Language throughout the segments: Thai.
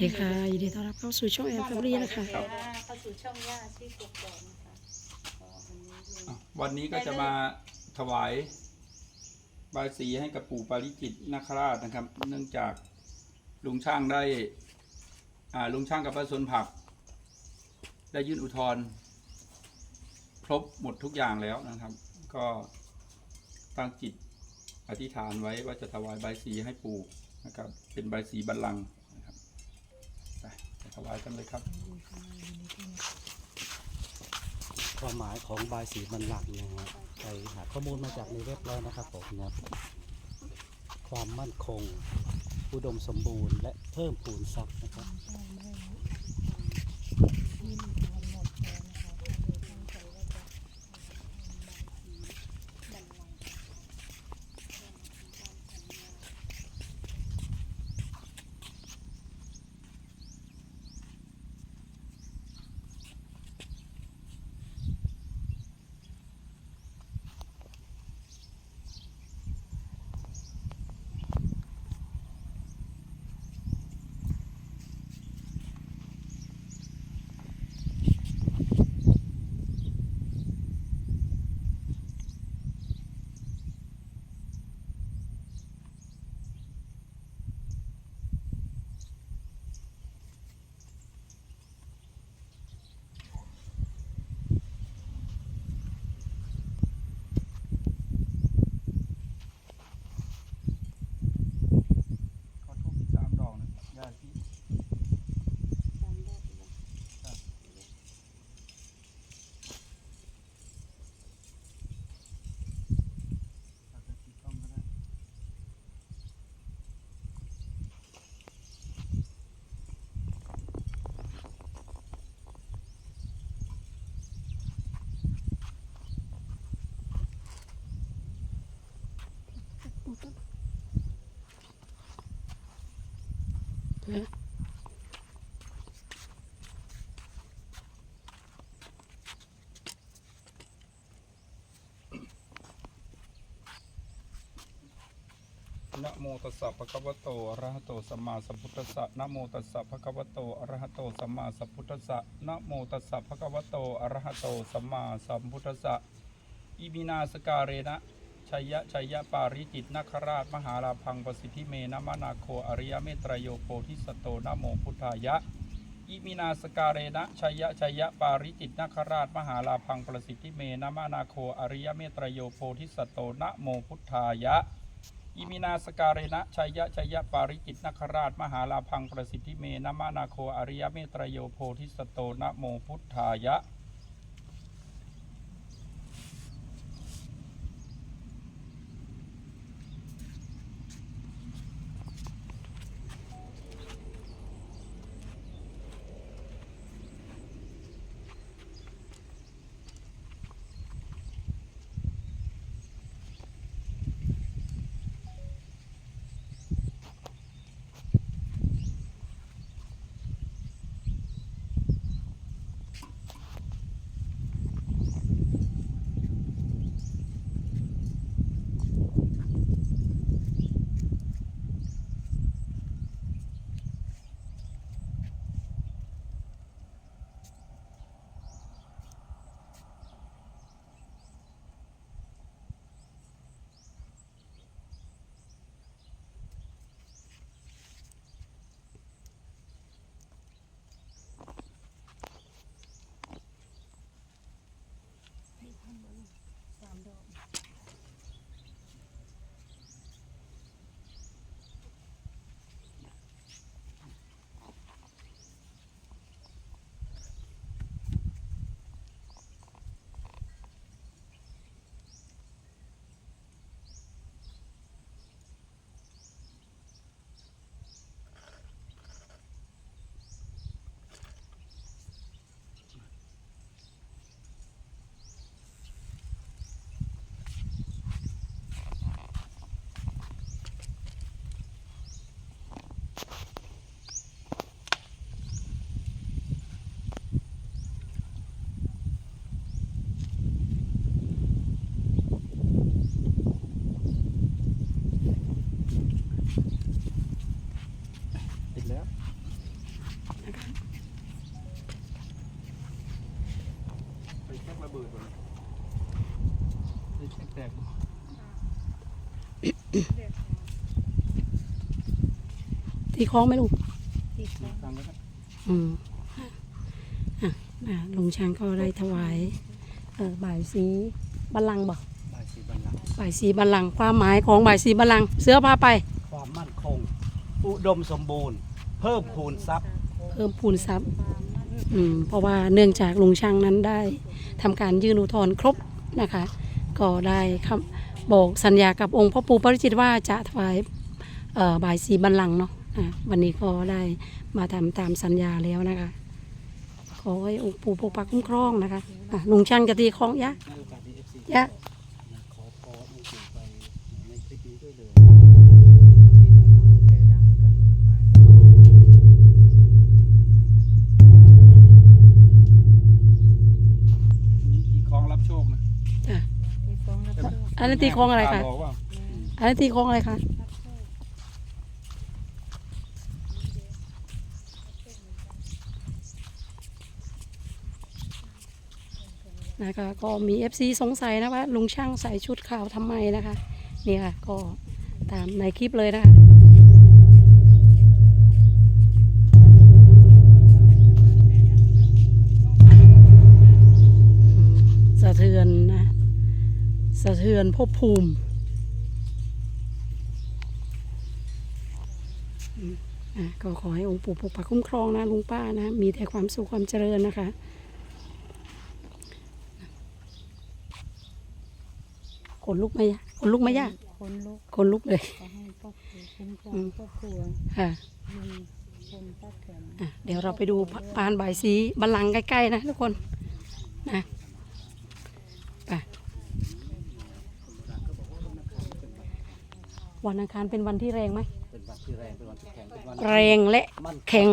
ดีค่ะยินดีต้อนรับเข้าสู่ช่องแอนแฟมิลี่นะคะครับเข้าสู่ช่องย่าที่กกอกนะคะก็วันนี้ลุงอะวันนี้ก็จะมาถวายบายสีให้กับปู่ปาริจิตนาคราชนะครับ เนื่องจากลุงช่างได้อ่าลุงช่างกับป้าสวนผัก ได้ยื่นอุทธรณ์ครบหมดทุกอย่างแล้วนะครับ ก็ตั้งจิตอธิษฐานไว้ว่าจะถวายใบายสีให้ปู่นะครับ เป็นใบายสีบัลลังก์นะครับไปไปถวายกันเลยครับ ความหมายของบายสีมันหลักนะฮะไปหาข้อมูลมาจากในเว็บแล้วนะครับผมนะความมั่นคง อุดมสมบูรณ์ และเพิ่มปูนทรัพย์นะครับ ขอทูบอีกสามดอกนะครับญาติพี่ จำได้ไหม อาจจะติดต้องก็ได้ นะโมตัสสะภะคะวะโตอะระหะโตสัมมาสัมพุทธัสสะนะโมตัสสะภะคะวะโตอะระหะโตสัมมาสัมพุทธัสสะนะโมตัสสะภะคะวะโตอะระหะโตสัมมาสัมพุทธัสสะอิมินาสการเรนะ ชัยะชัยะปาริจิตนาคราช มหาลาพังประสิทธิเมนะมนาโคอริยเมตรโยโพธิสโตนะโมพุทธายะ อิมินาสการเรนะชัยะชัยะปาริจิตนาคราช มหาลาพังประสิทธิเมนะมนาโคอริยเมตรโยโพธิสโตนะโมพุทธายะอิมินาสการเรนะชัยะชัยะปาริจิตนาคราชมหาลาพังประสิทธิเมนะมนาโคอริยเมตรโยโพธิสโตนะโมพุทธายะ แตกตีคล้องไหมลุงติดแล้วๆฟังก็ได้อืมอะอะลุงช้างก็ได้ถวายเออบ่ายสีบัลลังก์บอกบายสีบัลลังก์บ่ายสีบัลลังก์ความหมายของบ่ายสีบัลลังก์เสื้อผ้าไป ความมั่นคง อุดมสมบูรณ์ เพิ่มพูนทรัพย์เพิ่มพูนทรัพย์อืมเพราะว่าเนื่องจากลุงช่างนั้นได้ทำการยื่นอุทธรณ์ครบนะคะ ก็ได้คำบอกสัญญากับองค์พ่อปู่ปริจิตว่าจะถวายบ่ายสีบัลลังเนาะวันนี้ก็ได้มาทำตามสัญญาแล้วนะคะ ขอให้องค์ปู่ปกปักคุ้มครองนะคะลุงช่างจะตีคล้องยะยะ อันนั้นตีคล้องอะไรคะ บอกว่าอันนั้นตีคล้องอะไรคะรับโชคนะคะก็มี FC สงสัยนะว่าลุงช่างใส่ชุดขาวทำไมนะคะ นี่ค่ะ ก็ตามในคลิปเลยนะคะ สะเทือนภพภูมิอืมอะก็ขอให้องค์ปู่ปกปักคุ้มครองนะลุงป้านะ มีแต่ความสุขความเจริญนะคะขนลุกไหมยะขนลุกไหมยะคนลุกขนลุกเลยขอให้พ่อปู่คุ้มครออืงมครอบครัวค่ะลุงพลป้าแตนอะเดี๋ยวเราไปดูปานบ่ายสีบัลลังก์ใกล้ ๆ นะทุกคนนะไป วันอังคารเป็นวันที่แรงไหมเป็นวันที่แรงเป็นวันที่แข็งเป็นวันแรงและมั่นแข็ง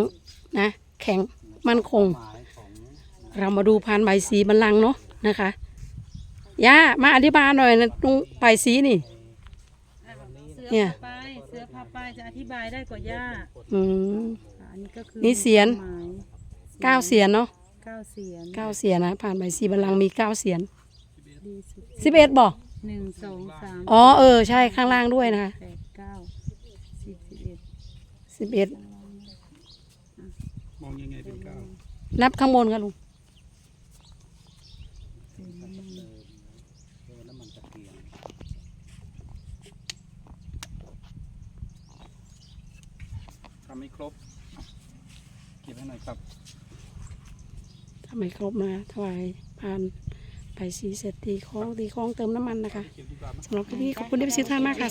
นะ แข็งมั่นคง หมายของเรามาดูพานใบายสีบัลลังก์เนาะนะคะย่ามาอธิบายหน่อยนะตรงใบายสีนี่เสือเนี่ยผ้าป้ายเสือผ้าป้ายจะอธิบายได้กว่าย่าอืม อะอันนี้ก็คือนี่เสียน ความหมายเก้าเสียนเนาะเก้าเสียนเก้าเสียนนะผ่านใบายสีบัลลังก์มีเก้าเสียนดีสุดสิบเอ็ดบอก หนึ่งสองสามอ๋อเออใช่ข้างล่างด้วยนะคะแปดเก้าสิบสิบเอ็ดสิบเอ็ดมองยังไงเป็นเก้านับข้างบนกันลุงสี่น้ำมันเออน้ำมันตะเกียงทำไม่ครบอะเก็บให้หน่อยครับทำไมครบมาถวายผ่าน ไปสีเสร็จตีคล้องตีคล้องเติมน้ำมันนะคะเก็บดีกว่าไหมสำหรับคลิปนี้ขอบคุณที่ไปซื้อท่านมากค่ะ